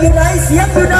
อีไหนเสียงอยู่ไหน